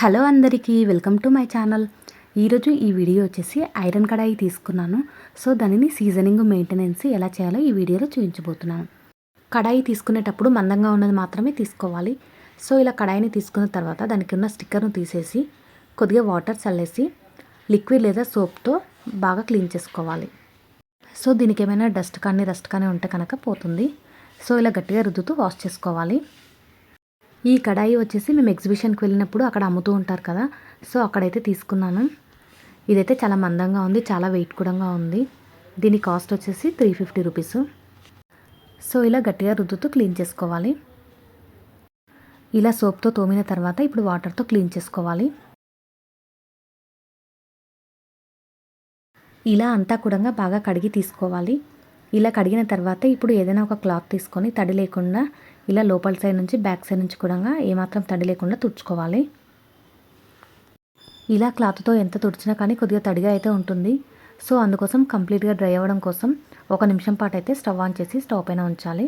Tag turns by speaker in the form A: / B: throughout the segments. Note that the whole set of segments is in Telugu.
A: హలో అందరికీ వెల్కమ్ టు మై ఛానల్. ఈరోజు ఈ వీడియో వచ్చేసి ఐరన్ కడాయి తీసుకున్నాను. సో దానిని సీజనింగ్ మెయింటెనెన్స్ ఎలా చేయాలో ఈ వీడియోలో చూపించబోతున్నాను. కడాయి తీసుకునేటప్పుడు మందంగా ఉన్నది మాత్రమే తీసుకోవాలి. సో ఇలా కడాయిని తీసుకున్న తర్వాత దానికి ఉన్న స్టిక్కర్ను తీసేసి కొద్దిగా వాటర్ చల్లేసి లిక్విడ్ లేదా సోప్తో బాగా క్లీన్ చేసుకోవాలి. సో దీనికి ఏమైనా డస్ట్ కానీ రస్ట్ కానీ ఉంటే కనుక పోతుంది. సో ఇలా గట్టిగా రుద్దుతూ వాష్ చేసుకోవాలి. ఈ కడాయి వచ్చేసి మేము ఎగ్జిబిషన్కి వెళ్ళినప్పుడు అక్కడ అమ్ముతూ ఉంటారు కదా. సో అక్కడైతే తీసుకున్నాను. ఇదైతే చాలా మందంగా ఉంది చాలా వెయిట్ కూడా ఉంది. దీని కాస్ట్ వచ్చేసి త్రీ ఫిఫ్టీ రూపీస్. సో ఇలా గట్టిగా రుద్దుతూ క్లీన్ చేసుకోవాలి. ఇలా సోప్తో తోమిన తర్వాత ఇప్పుడు వాటర్తో క్లీన్ చేసుకోవాలి. ఇలా అంతా కూడా బాగా కడిగి తీసుకోవాలి. ఇలా కడిగిన తర్వాత ఇప్పుడు ఏదైనా ఒక క్లాత్ తీసుకొని తడి లేకుండా ఇలా లోపల సైడ్ నుంచి బ్యాక్ సైడ్ నుంచి కూడా ఏమాత్రం తడి లేకుండా తుడుచుకోవాలి. ఇలా క్లాత్తో ఎంత తుడిచినా కానీ కొద్దిగా తడిగా అయితే ఉంటుంది. సో అందుకోసం కంప్లీట్గా డ్రై అవ్వడం కోసం ఒక నిమిషం పాటు అయితే స్టవ్ ఆన్ చేసి స్టవ్ పైన ఉంచాలి.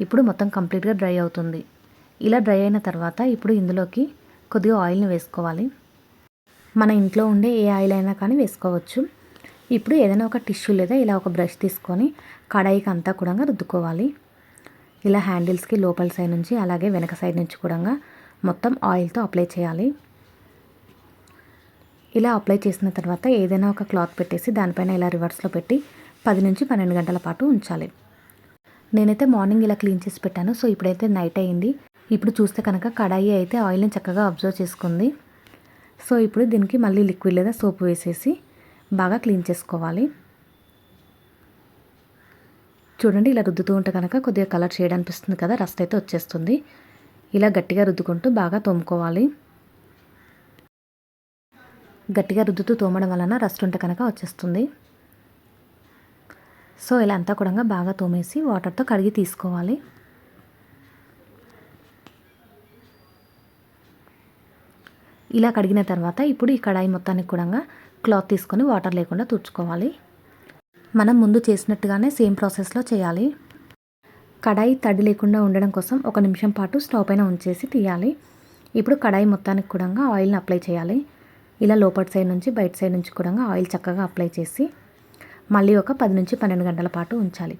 A: ఇప్పుడు మొత్తం కంప్లీట్గా డ్రై అవుతుంది. ఇలా డ్రై అయిన తర్వాత ఇప్పుడు ఇందులోకి కొద్దిగా ఆయిల్ని వేసుకోవాలి. మన ఇంట్లో ఉండే ఏ ఆయిల్ అయినా కానీ వేసుకోవచ్చు. ఇప్పుడు ఏదైనా ఒక టిష్యూ లేదా ఇలా ఒక బ్రష్ తీసుకొని కడాయికి అంతా కూడా రుద్దుకోవాలి. ఇలా హ్యాండిల్స్కి లోపల సైడ్ నుంచి అలాగే వెనక సైడ్ నుంచి కూడా మొత్తం ఆయిల్తో అప్లై చేయాలి. ఇలా అప్లై చేసిన తర్వాత ఏదైనా ఒక క్లాత్ పెట్టేసి దానిపైన ఇలా రివర్స్లో పెట్టి పది నుంచి పన్నెండు గంటల పాటు ఉంచాలి. నేనైతే మార్నింగ్ ఇలా క్లీన్ చేసి పెట్టాను. సో ఇప్పుడైతే నైట్ అయింది. ఇప్పుడు చూస్తే కనుక కడాయి అయితే ఆయిల్ని చక్కగా అబ్జర్వ్ చేసుకుంది. సో ఇప్పుడు దీనికి మళ్ళీ లిక్విడ్ లేదా సోప్ వేసేసి బాగా క్లీన్ చేసుకోవాలి. చూడండి ఇలా రుద్దుతూ ఉంటే కనుక కొద్దిగా కలర్ షేడ్ అనిపిస్తుంది కదా రస్ట్ అయితే వచ్చేస్తుంది. ఇలా గట్టిగా రుద్దుకుంటూ బాగా తోముకోవాలి. గట్టిగా రుద్దుతూ తోమడం వలన రస్ట్ ఉంటే కనుక వచ్చేస్తుంది. సో ఇలా అంతా కూడా బాగా తోమేసి వాటర్తో కడిగి తీసుకోవాలి. ఇలా కడిగిన తర్వాత ఇప్పుడు ఈ కడాయి మొత్తానికి కూడా క్లాత్ తీసుకొని వాటర్ లేకుండా తుడుచుకోవాలి. మనం ముందు చేసినట్టుగానే సేమ్ ప్రాసెస్లో చేయాలి. కడాయి తడి లేకుండా ఉండడం కోసం ఒక నిమిషం పాటు స్టవ్ పైన ఉంచేసి తీయాలి. ఇప్పుడు కడాయి మొత్తానికి కూడా ఆయిల్ని అప్లై చేయాలి. ఇలా లోపటి సైడ్ నుంచి బయట సైడ్ నుంచి కూడా ఆయిల్ చక్కగా అప్లై చేసి మళ్ళీ ఒక పది నుంచి పన్నెండు గంటల పాటు ఉంచాలి.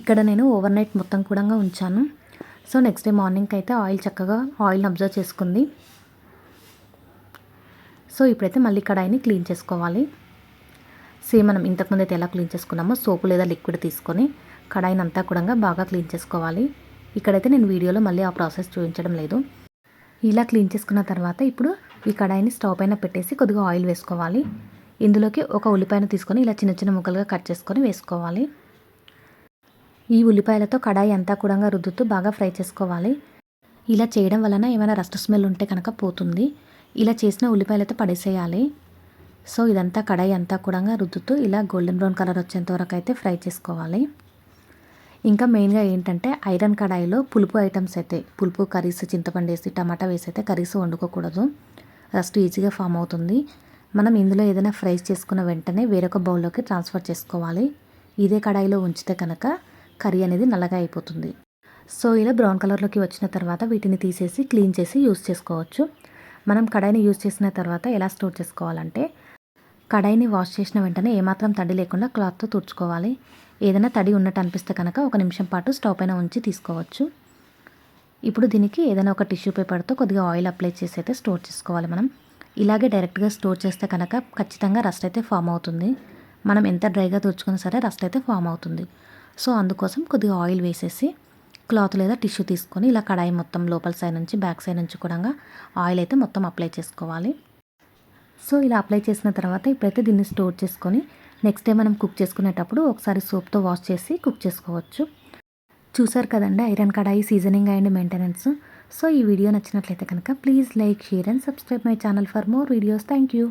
A: ఇక్కడ నేను ఓవర్ నైట్ మొత్తం కూడా ఉంచాను. సో నెక్స్ట్ డే మార్నింగ్కి అయితే ఆయిల్ చక్కగా ఆయిల్ని అబ్జర్వ్ చేసుకుంది. సో ఇప్పుడైతే మళ్ళీ కడాయిని క్లీన్ చేసుకోవాలి. సేమ్ మనం ఇంతకుముందు అయితే ఎలా క్లీన్ చేసుకున్నామో సోపు లేదా లిక్విడ్ తీసుకొని కడాయిని అంతా కూడా బాగా క్లీన్ చేసుకోవాలి. ఇక్కడైతే నేను వీడియోలో మళ్ళీ ఆ ప్రాసెస్ చూపించడం లేదు. ఇలా క్లీన్ చేసుకున్న తర్వాత ఇప్పుడు ఈ కడాయిని స్టవ్ పైన పెట్టేసి కొద్దిగా ఆయిల్ వేసుకోవాలి. ఇందులోకి ఒక ఉల్లిపాయను తీసుకొని ఇలా చిన్న చిన్న ముక్కలుగా కట్ చేసుకొని వేసుకోవాలి. ఈ ఉల్లిపాయలతో కడాయి అంతా కూడా రుద్దుతూ బాగా ఫ్రై చేసుకోవాలి. ఇలా చేయడం వలన ఏమైనా రస్ట్ స్మెల్ ఉంటే కనుక పోతుంది. ఇలా చేసిన ఉల్లిపాయలతో పడేసేయాలి. సో ఇదంతా కడాయి అంతా కూడా రుద్దుతూ ఇలా గోల్డెన్ బ్రౌన్ కలర్ వచ్చేంత వరకు అయితే ఫ్రై చేసుకోవాలి. ఇంకా మెయిన్గా ఏంటంటే ఐరన్ కడాయిలో పులుపు ఐటమ్స్ అయితే పులుపు కర్రీస్ చింతపండు వేసి టమాటా వేసి అయితే కర్రీస్ వండుకోకూడదు. రస్ట్ ఈజీగా ఫామ్ అవుతుంది. మనం ఇందులో ఏదైనా ఫ్రై చేసుకున్న వెంటనే వేరొక బౌల్లోకి ట్రాన్స్ఫర్ చేసుకోవాలి. ఇదే కడాయిలో ఉంచితే కనుక కర్రీ అనేది నల్లగా అయిపోతుంది. సో ఇలా బ్రౌన్ కలర్లోకి వచ్చిన తర్వాత వీటిని తీసేసి క్లీన్ చేసి యూస్ చేసుకోవచ్చు. మనం కడాయిని యూజ్ చేసిన తర్వాత ఎలా స్టోర్ చేసుకోవాలంటే కడాయిని వాష్ చేసిన వెంటనే ఏమాత్రం తడి లేకుండా క్లాత్తో తుడుచుకోవాలి. ఏదైనా తడి ఉన్నట్టు అనిపిస్తే కనుక ఒక నిమిషం పాటు స్టవ్ పైన ఉంచి తీసుకోవచ్చు. ఇప్పుడు దీనికి ఏదైనా ఒక టిష్యూ పేపర్తో కొద్దిగా ఆయిల్ అప్లై చేసి అయితే స్టోర్ చేసుకోవాలి మనం. ఇలాగే డైరెక్ట్గా స్టోర్ చేస్తే కనుక ఖచ్చితంగా రస్ట్ అయితే ఫామ్ అవుతుంది. మనం ఎంత డ్రైగా తుడుచుకున్నా సరే రస్ట్ అయితే ఫామ్ అవుతుంది. సో అందుకోసం కొద్దిగా ఆయిల్ వేసేసి క్లాత్ లేదా టిష్యూ తీసుకొని ఇలా కడాయి మొత్తం లోపల సైడ్ నుంచి బ్యాక్ సైడ్ నుంచి కూడా ఆయిల్ అయితే మొత్తం అప్లై చేసుకోవాలి. సో ఇలా అప్లై చేసిన తర్వాత ఇప్పుడైతే దీన్ని స్టోర్ చేసుకొని నెక్స్ట్ డే మనం కుక్ చేసుకునేటప్పుడు ఒకసారి సోప్తో వాష్ చేసి కుక్ చేసుకోవచ్చు. చూసారు కదండి iron kadai seasoning and maintenance so ఈ వీడియో నచ్చినట్లయితే కనుక please like share and subscribe my channel for more videos. Thank you.